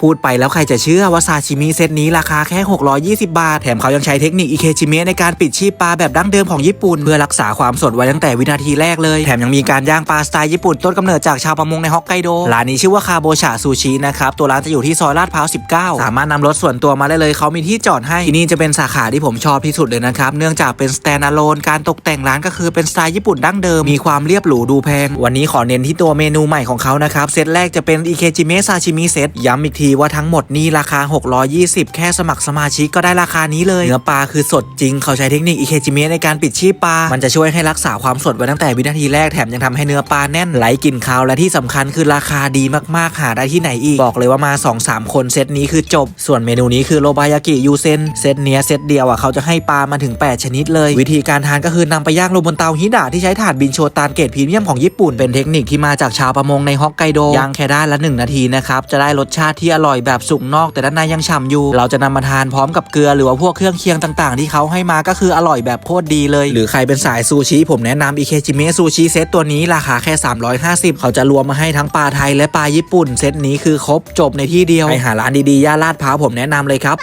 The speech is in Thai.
พูดไปแล้วใครจะเชื่อว่าซาชิมิเซตนี้ราคาแค่ 620 บาท แถมเขายังใช้เทคนิคอิเคจิเมะในการปิดชีพปลาแบบดั้งเดิมของญี่ปุ่น เพื่อรักษาความสดไว้ตั้งแต่วินาทีแรกเลย แถมยังมีการย่างปลาสไตล์ญี่ปุ่นต้นกำเนิดจากชาวประมงในฮอกไกโดร้านนี้ชื่อว่าคาโบชาซูชินะครับตัวร้านจะอยู่ที่ซอยลาดพร้าว 19 สามารถนำรถส่วนตัวมาได้เลยเขามีที่จอดให้ที่นี่จะเป็นสาขาที่ผมชอบที่สุดเลยนะครับเนื่องจากเป็น stand alone การตกแต่งร้านก็คือเป็นสไตล์ญี่ปุ่นดั้งเดิมมีความเรียบหรูดูแพงวันนี้ขอเน้นที่ตัวเมนูใหม่ของเขานะครับเซตแรกจะเป็นอิเคจิเมะซาชิมิเซตย้ำอีกทีว่าทั้งหมดนี่ราคา 620 แค่สมัครสมาชิกก็ได้ราคานี้เลยเนื้อปลาคือสดจริงเขาใช้เทคนิคอิเคจิเมะในการปิดชีพปลา มันจะช่วยให้รักษาความสดไว้ตั้งแต่วินาทีแรกแถมยังทำให้เนื้อปลาแน่นไหลกลิ่นคาวและที่สำคัญคือราคาดีมากๆหาได้ที่ไหนอีก บอกเลยว่ามา 2-3 คนเซตนี้คือจบ ส่วนเมนูนี้คือโรบายากิยูเซนเซตเนี้ยเซตเดียวอะเขาจะให้ปลามาถึง 8 ชนิดเลย วิธีการทานก็คือนำไปย่างลงบนเตาฮิดะที่ใช้ถ่านบินโชตานเกรดพรีเมียมของญี่ปุ่นเป็นเทคนิคที่มาจากชาวประมงในฮอกไกโดย่างแค่ได้ละ1นาทีนะครับจะได้รสชาติที่ออร่อยแบบสุกนอกแต่ด้านในยังฉ่ำอยู่ เราจะนำมาทานพร้อมกับเกลือหรือว่าพวกเครื่องเคียงต่างๆ ที่เขาให้มาก็คืออร่อยแบบโคตรดีเลย หรือใครเป็นสายซูชิผมแนะนำอิเคจิเมะซูชิเซตตัวนี้ราคาแค่ 350 เขาจะรวมมาให้ทั้งปลาไทยและปลาญี่ปุ่น เซตนี้คือครบจบในที่เดียวไปหาร้านดีๆย่านลาดพร้าวผมแนะนำเลยครับ